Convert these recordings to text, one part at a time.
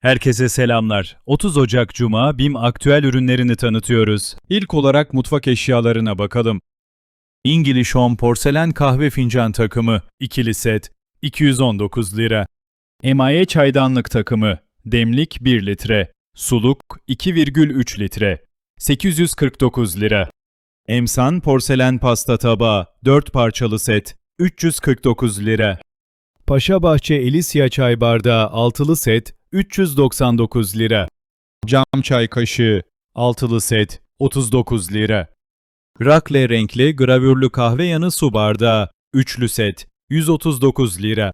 Herkese selamlar. 30 Ocak Cuma BİM aktüel ürünlerini tanıtıyoruz. İlk olarak mutfak eşyalarına bakalım. English Home porselen kahve fincan takımı ikili set 219 lira. Emaye çaydanlık takımı demlik 1 litre, suluk 2,3 litre 849 lira. Emsan porselen pasta tabağı 4 parçalı set 349 lira. Paşa Bahçe Elisya çay bardağı altılı set 399 lira. Cam çay kaşığı altılı set 39 lira. Rakle renkli gravürlü kahve yanı su bardağı üçlü set 139 lira.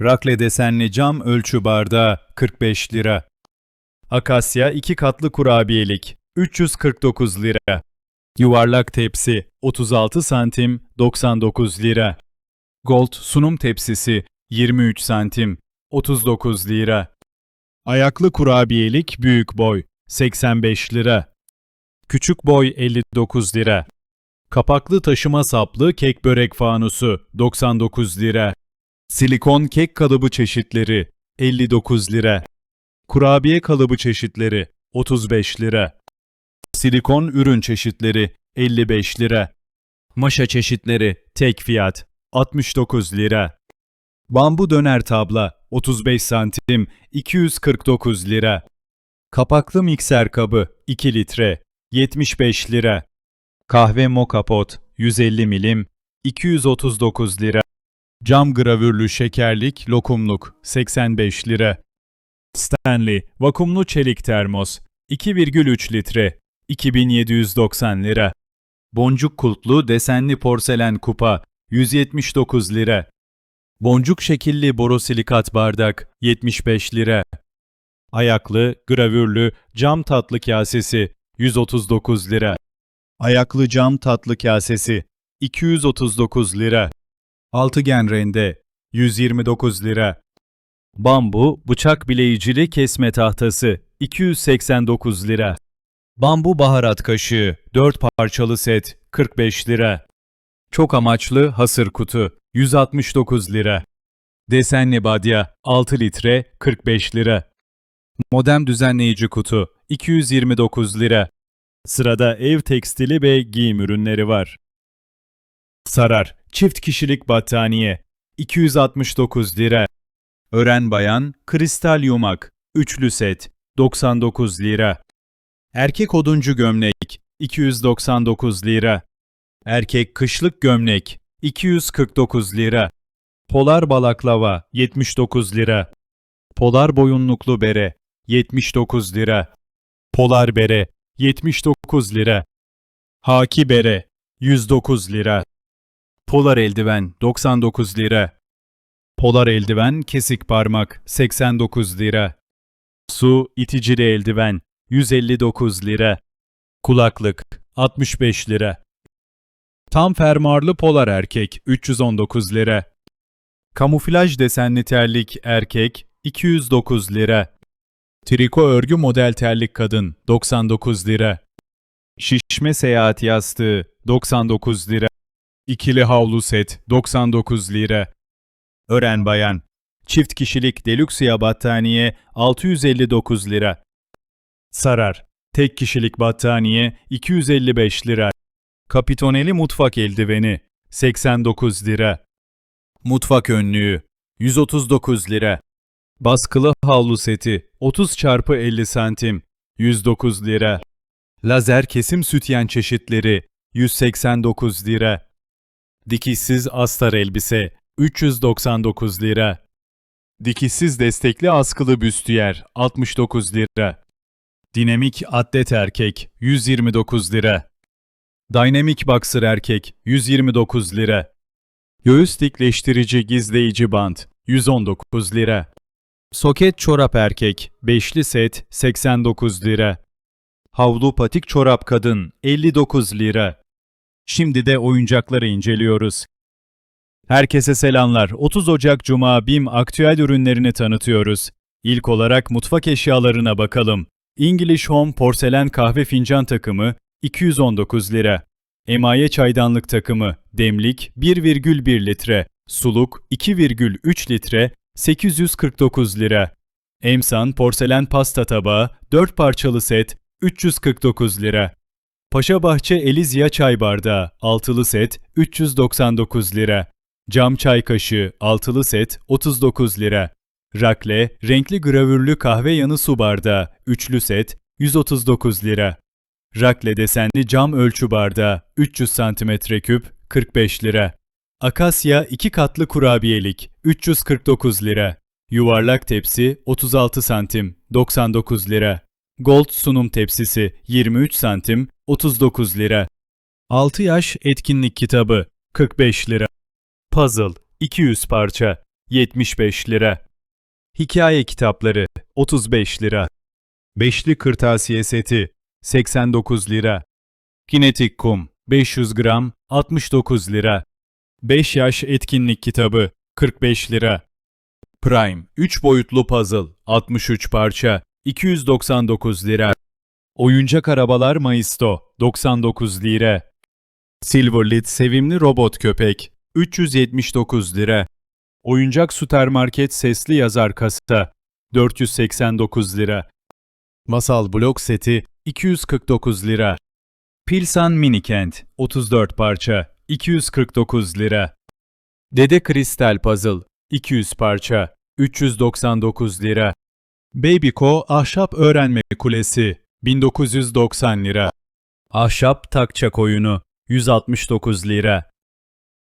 Rakle desenli cam ölçü bardağı 45 lira. Akasya iki katlı kurabiyelik 349 lira. Yuvarlak tepsi 36 santim 99 lira. Gold sunum tepsisi 23 santim 39 lira. Ayaklı kurabiyelik büyük boy 85 lira. Küçük boy 59 lira. Kapaklı taşıma saplı kek börek fanusu 99 lira. Silikon kek kalıbı çeşitleri 59 lira. Kurabiye kalıbı çeşitleri 35 lira. Silikon ürün çeşitleri 55 lira. Maşa çeşitleri tek fiyat 69 lira. Bambu döner tabla 35 santim 249 lira. Kapaklı mikser kabı 2 litre 75 lira. Kahve moka pot 150 milim 239 lira. Cam gravürlü şekerlik lokumluk 85 lira. Stanley vakumlu çelik termos 2,3 litre 2790 lira. Boncuk kulplu desenli porselen kupa 179 lira. Boncuk şekilli borosilikat bardak 75 lira. Ayaklı, gravürlü cam tatlı kasesi 139 lira. Ayaklı cam tatlı kasesi 239 lira. Altıgen rende 129 lira. Bambu bıçak bileyicili kesme tahtası 289 lira. Bambu baharat kaşığı 4 parçalı set 45 lira. Çok amaçlı hasır kutu 169 lira. Desenli badya 6 litre 45 lira. Modem düzenleyici kutu 229 lira. Sırada ev tekstili ve giyim ürünleri var. Sarar çift kişilik battaniye 269 lira. Ören bayan kristal yumak üçlü set 99 lira. Erkek oduncu gömlek 299 lira. Erkek kışlık gömlek 249 lira. Polar balaklava 79 lira. Polar boyunluklu bere 79 lira. Polar bere 79 lira. Haki bere 109 lira. Polar eldiven 99 lira. Polar eldiven kesik parmak 89 lira. Su iticili eldiven 159 lira. Kulaklık 65 lira. Tam fermuarlı polar erkek 319 lira. Kamuflaj desenli terlik erkek 209 lira. Triko örgü model terlik kadın 99 lira. Şişme seyahat yastığı 99 lira. İkili havlu set 99 lira. Ören bayan. Çift kişilik delüksiya battaniye 659 lira. Sarar. Tek kişilik battaniye 255 lira. Kapitoneli mutfak eldiveni 89 lira. Mutfak önlüğü 139 lira. Baskılı havlu seti 30 çarpı 50 santim 109 lira. Lazer kesim sütyen çeşitleri 189 lira. Dikişsiz astar elbise 399 lira. Dikişsiz destekli askılı büstiyer 69 lira. Dinamik atlet erkek 129 lira. Dynamic boxer erkek 129 lira. Göğüs dikleştirici gizleyici bant 119 lira. Soket çorap erkek beşli set 89 lira. Havlu patik çorap kadın 59 lira. Şimdi de oyuncakları inceliyoruz. Herkese selamlar. 30 Ocak Cuma BİM aktüel ürünlerini tanıtıyoruz. İlk olarak mutfak eşyalarına bakalım. English Home porselen kahve fincan takımı 219 lira. Emaye çaydanlık takımı demlik 1,1 litre, suluk 2,3 litre 849 lira. Emsan porselen pasta tabağı 4 parçalı set 349 lira. Paşabahçe Elizya çay bardağı altılı set 399 lira. Cam çay kaşığı altılı set 39 lira. Rakle renkli gravürlü kahve yanı su bardağı üçlü set 139 lira. Rakle desenli cam ölçü bardağı 300 cm küp 45 lira. Akasya 2 katlı kurabiyelik 349 lira. Yuvarlak tepsi 36 santim 99 lira. Gold sunum tepsisi 23 santim 39 lira. 6 yaş etkinlik kitabı 45 lira. Puzzle 200 parça 75 lira. Hikaye kitapları 35 lira. Beşli kırtasiye seti 89 lira. Kinetik kum 500 gram 69 lira. 5 yaş etkinlik kitabı 45 lira. Prime 3 boyutlu puzzle 63 parça 299 lira. Oyuncak arabalar Maisto 99 lira. Silverlit sevimli robot köpek 379 lira. Oyuncak süpermarket sesli yazar kasa 489 lira. Masal blok seti 249 lira. Pilsan Minikent 34 parça 249 lira. Dede Kristal Puzzle 200 parça 399 lira. Babyco Ahşap Öğrenme Kulesi 1990 lira. Ahşap Takçak Oyunu 169 lira.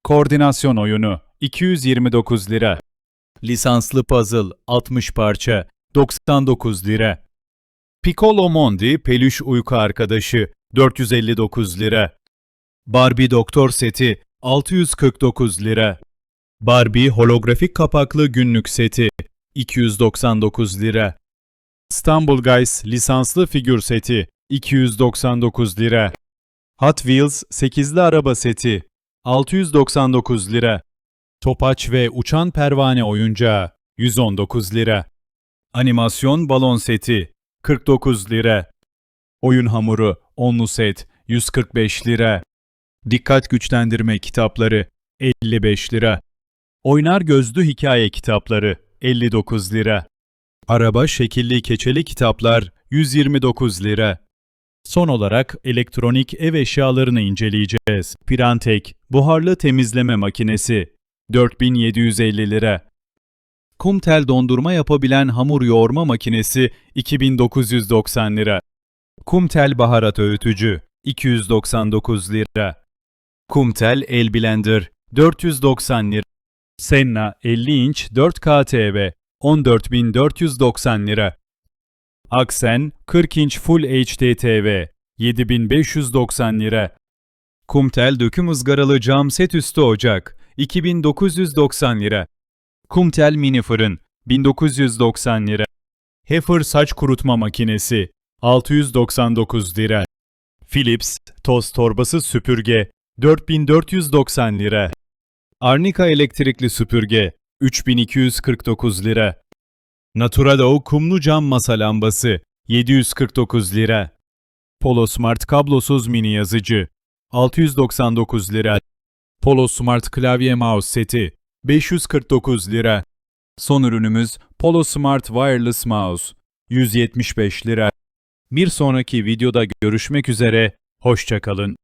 Koordinasyon Oyunu 229 lira. Lisanslı Puzzle 60 parça 99 lira. Piccolo Mondi Peluş Uyku Arkadaşı 459 lira. Barbie Doktor Seti 649 lira. Barbie holografik kapaklı günlük seti 299 lira. İstanbul Guys lisanslı figür seti 299 lira. Hot Wheels 8'li araba seti 699 lira. Topaç ve uçan pervane oyuncağı 119 lira. Animasyon balon seti 49 lira. Oyun hamuru onlu set 145 lira. Dikkat güçlendirme kitapları 55 lira. Oynar gözlü hikaye kitapları 59 lira. Araba şekilli keçeli kitaplar 129 lira. Son olarak elektronik ev eşyalarını inceleyeceğiz. Pirantek buharlı temizleme makinesi 4750 lira. Kumtel dondurma yapabilen hamur yoğurma makinesi 2990 lira. Kumtel baharat öğütücü 299 lira. Kumtel el blender 490 lira. Senna 50 inç 4K TV 14490 lira. Aksen 40 inç Full HD TV 7590 lira. Kumtel döküm ızgaralı cam set üstü ocak 2990 lira. Kumtel mini fırın 1990 lira. Heifer saç kurutma makinesi 699 lira. Philips toz torbası süpürge 4490 lira. Arnica elektrikli süpürge 3249 lira. Naturado kumlu cam masa lambası 749 lira. Polo Smart kablosuz mini yazıcı 699 lira. Polo Smart klavye mouse seti 549 lira. Son ürünümüz Polo Smart Wireless Mouse 175 lira. Bir sonraki videoda görüşmek üzere, hoşçakalın.